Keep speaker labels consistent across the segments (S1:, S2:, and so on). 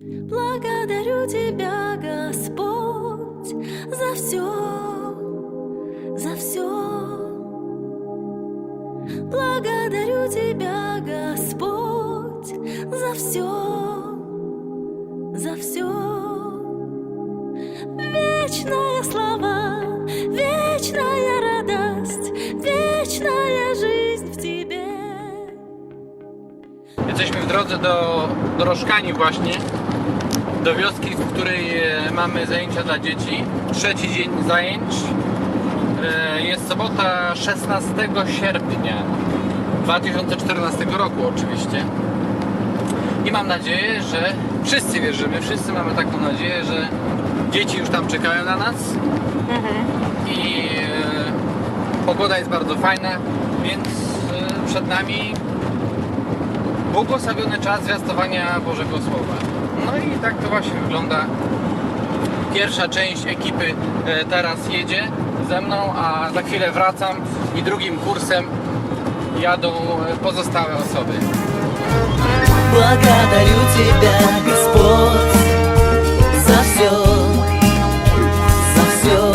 S1: Благодарю Тебя, Господь, за все, за все. Благодарю Тебя, Господь, за все, за все. Вечная слава, вечная радость, вечная жизнь в Тебе.
S2: Jesteśmy w drodze do, do Roszkani właśnie, do wioski, w której e, mamy zajęcia dla dzieci. Trzeci dzień zajęć. E, Jest sobota 16 sierpnia 2014 roku oczywiście. I mam nadzieję, że wszyscy wierzymy, wszyscy mamy taką nadzieję, że dzieci już tam czekają na nas. I e, pogoda jest bardzo fajna, więc przed nami błogosławiony czas zwiastowania Bożego Słowa. No i tak to właśnie wygląda. Pierwsza część ekipy e, teraz jedzie ze mną, a za chwilę wracam i drugim kursem jadą e, pozostałe osoby.
S3: Благодарю Тебя, Господь, за все, за все.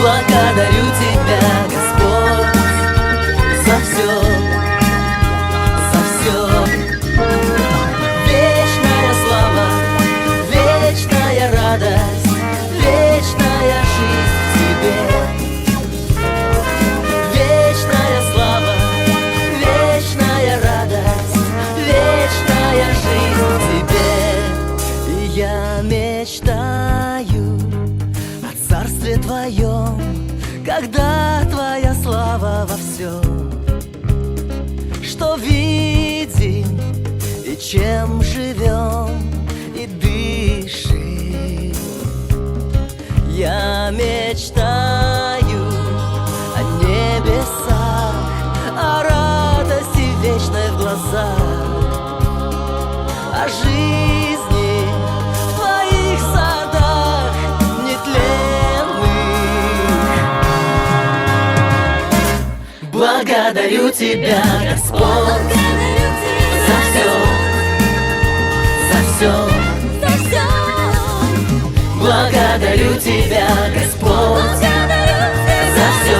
S3: Благодарю Тебя, Чем живем и дышим. Я мечтаю о небесах, о радости вечной в глазах, о жизни. Благодарю тебя, Господь, все. За все, Благодарю тебя, Господь,
S1: благодарю Тебя
S3: за все,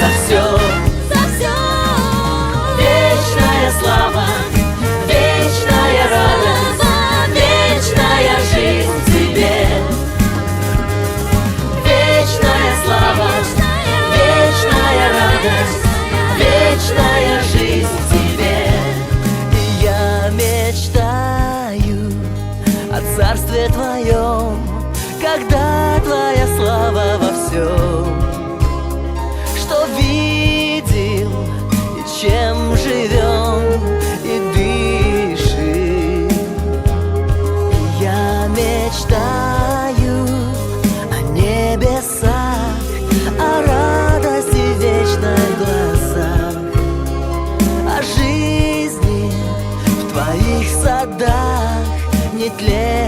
S3: за все. садах
S1: не тлеет.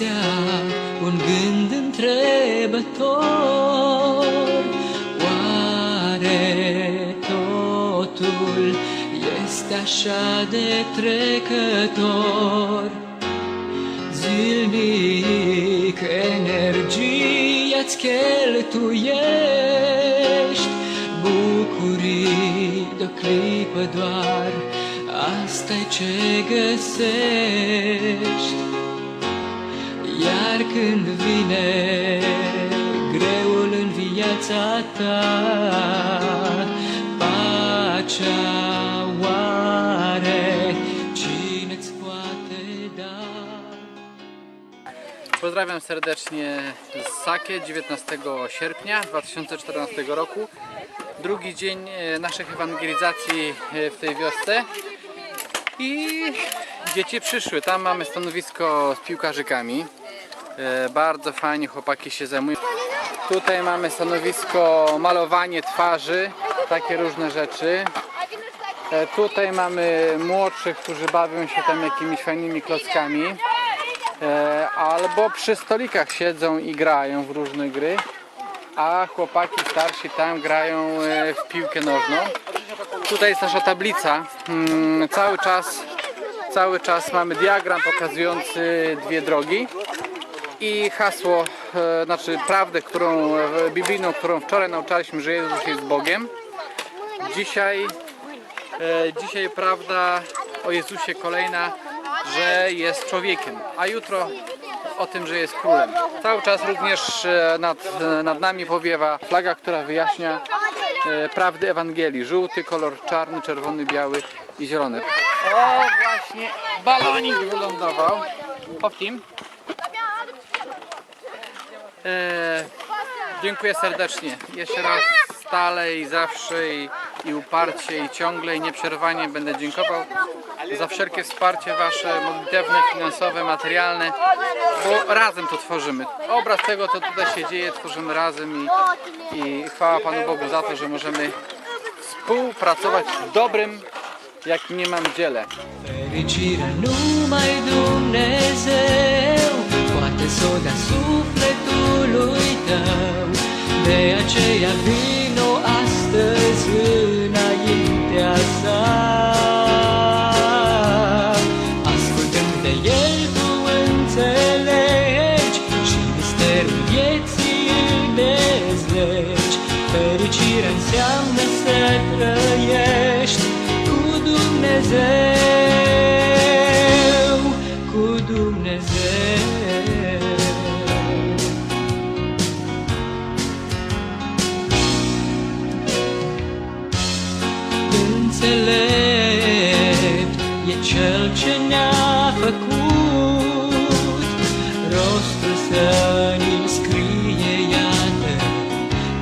S4: Adesea un gând întrebător. Oare totul este așa de trecător? Zilnic energia-ți cheltuiești Bucurii de clipă doar asta ce găsești Iar când vine greul în viața ta Pacea oare cine-ți poate da?
S2: Pozdrawiam serdecznie z Sake 19 sierpnia 2014 roku. Drugi dzień e, naszych ewangelizacji e, w tej wiosce. I dzieci przyszły. Tam mamy stanowisko z piłkarzykami. E, Bardzo fajnie chłopaki się zajmują. Tutaj mamy stanowisko malowanie twarzy, takie różne rzeczy. E, Tutaj mamy młodszych, którzy bawią się tam jakimiś fajnymi klockami. E, albo przy stolikach siedzą i grają w różne gry, a chłopaki starsi tam grają w piłkę nożną. Tutaj jest nasza tablica. Mm, Cały czas, cały czas mamy diagram pokazujący dwie drogi i hasło, e, znaczy prawdę, którą e, biblijną, którą wczoraj nauczaliśmy, że Jezus jest Bogiem. Dzisiaj, e, dzisiaj prawda o Jezusie kolejna, że jest człowiekiem, a jutro o tym, że jest królem. Cały czas również nad, nad nami powiewa flaga, która wyjaśnia prawdy Ewangelii. Żółty kolor, czarny, czerwony, biały i zielony. O, właśnie balonik wylądował. Powtim. E, dziękuję serdecznie. Jeszcze raz stale i zawsze i, i uparcie i ciągle i nieprzerwanie będę dziękował za wszelkie wsparcie Wasze modlitewne, finansowe, materialne, bo razem to tworzymy. Obraz tego, co tutaj się dzieje, tworzymy razem i, i chwała Panu Bogu za to, że możemy współpracować w dobrym, jak nie mam dziele.
S4: Fericirea numai Dumnezeu Poate să o dea sufletului tău. De aceea vino astăzi înaintea sa. Ascultând de El tu înțelegi Și misterul vieții îl dezlegi Fericirea înseamnă să trăiești cu Dumnezeu,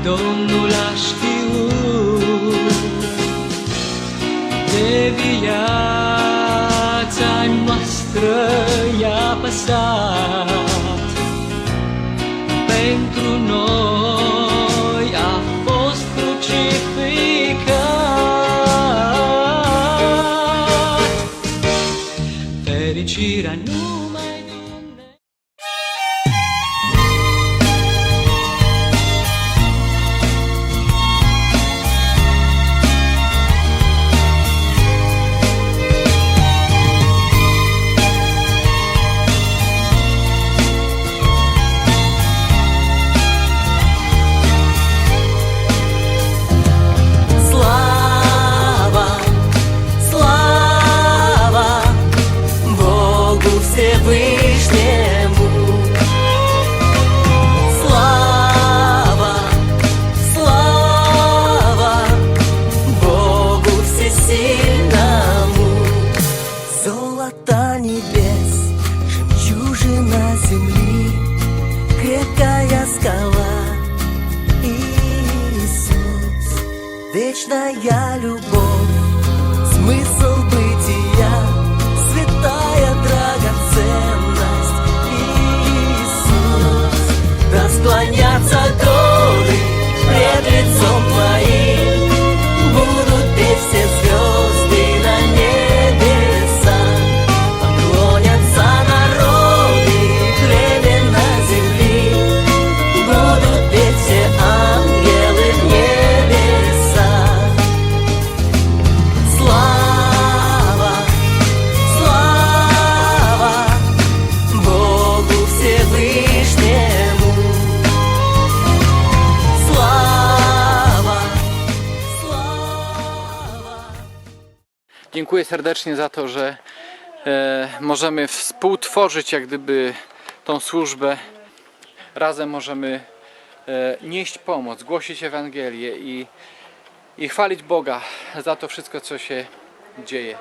S4: Domnul a știut de viața noastră i-a păsat. Pentru noi a fost crucificat. Fericirea numai
S3: Ми
S2: Dziękuję serdecznie za to, że e, możemy współtworzyć jak gdyby tą służbę. Razem możemy e, nieść pomoc, głosić Ewangelię i, i chwalić Boga za to wszystko, co się dzieje.